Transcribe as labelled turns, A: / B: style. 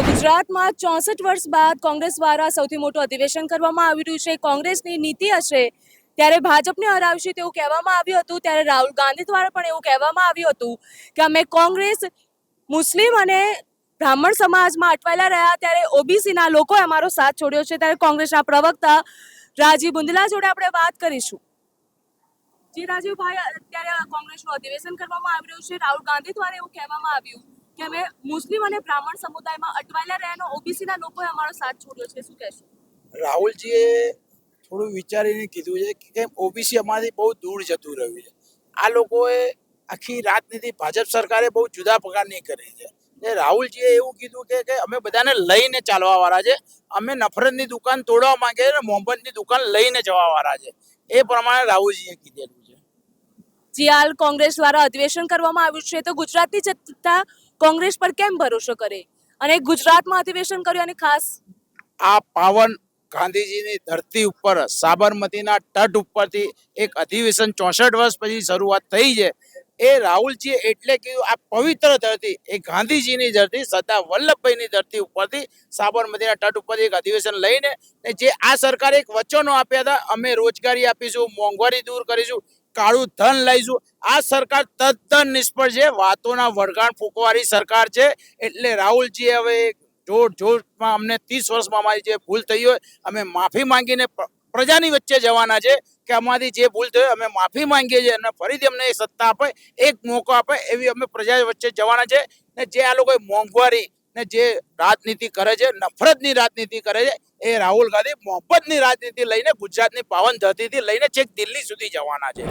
A: ગુજરાતમાં ચોસઠ વર્ષ બાદ કોંગ્રેસ દ્વારા સૌથી મોટું અધિવેશન કરવામાં આવી રહ્યું છે. કોંગ્રેસની નીતિ હશે ત્યારે ભાજપને હરાવશે તેવું કહેવામાં આવ્યું હતું. ત્યારે રાહુલ ગાંધી દ્વારા પણ એવું કહેવામાં આવ્યું હતું કે અમે કોંગ્રેસ, મુસ્લિમ અને બ્રાહ્મણ સમાજમાં અટવાયેલા રહ્યા ત્યારે ઓબીસીના લોકોએ અમારો સાથ છોડ્યો છે. ત્યારે કોંગ્રેસના પ્રવક્તા રાજીવ બુંદલા જોડે આપણે વાત કરીશું. જી રાજીવભાઈ, અત્યારે કોંગ્રેસનું અધિવેશન કરવામાં આવી રહ્યું છે. રાહુલ ગાંધી દ્વારા એવું કહેવામાં આવ્યું કે અમે મુસ્લિમ અને બ્રાહ્મણ સમુદાયમાં અટવાયેલા રહ્યાનો ઓબીસીના લોકોએ અમારો સાથ છોડ્યો છે, શું કહેશો?
B: રાહુલજીએ થોડું વિચારીને કીધું છે કે કેમ ઓબીસી અમારાથી બહુ દૂર જતું રહ્યું છે. આ લોકોએ આખી રાજનીતિ ભાજપ સરકારે બહુ જુદા પ્રકારની કરી છે. એ રાહુલજીએ એવું કીધું કે કે અમે બધાને લઈને ચાલવાવાળા છે. અમે નફરતની દુકાન તોડવા માંગે છે અને મોહમ્મદની દુકાન લઈને જવાવાળા છે. એ પ્રમાણે રાહુલજીએ કીધેલું
A: જી હાલ કોંગ્રેસ દ્વારા અધિવેશન કરવામાં આવ્યું છે, તો ગુજરાતની જનતા કોંગ્રેસ પર કેમ ભરોસો કરે? અને ગુજરાતમાં અધિવેશન કર્યું અને ખાસ?
B: આ પાવન ગાંધીજીની ધરતી ઉપર, સાબરમતીના તટ ઉપરથી એક અધિવેશન ચોસઠ વર્ષ પછી શરૂઆત થઈ છે. એ રાહુલજી એટલે કે આ પવિત્ર ધરતી, એ ગાંધીજીની ધરતી, સરદાર વલ્લભભાઈની ધરતી ઉપરથી સાબરમતીના તટ ઉપરથી એક અધિવેશન લઈને જે આ સરકારે એક વચનો આપ્યા હતા, અમે રોજગારી આપીશું, મોંઘવારી દૂર કરીશું કાળું ધન લઈશું. આ સરકાર તદ્દન નિષ્ફળ છે. વાતોના વળગાણ ફૂંકવારી સરકાર છે. એટલે રાહુલજી હવે જોર જોરમાં અમને ત્રીસ વર્ષમાં અમારી જે ભૂલ થઈ હોય, અમે માફી માંગીને પ્રજાની વચ્ચે જવાના છે કે અમારી જે ભૂલ થઈ અમે માફી માંગીએ છીએ અને ફરીથી અમને એ સત્તા આપે, એક મોકો આપે, એવી અમે પ્રજા વચ્ચે જવાના છે. ને જે આ લોકોએ મોંઘવારી ને જે રાજનીતિ કરે છે, નફરતની રાજનીતિ કરે છે, એ રાહુલ ગાંધી મોહબ્બતની રાજનીતિ લઈને ગુજરાતની પાવન ધરતીથી લઈને છેક દિલ્હી સુધી જવાના છે.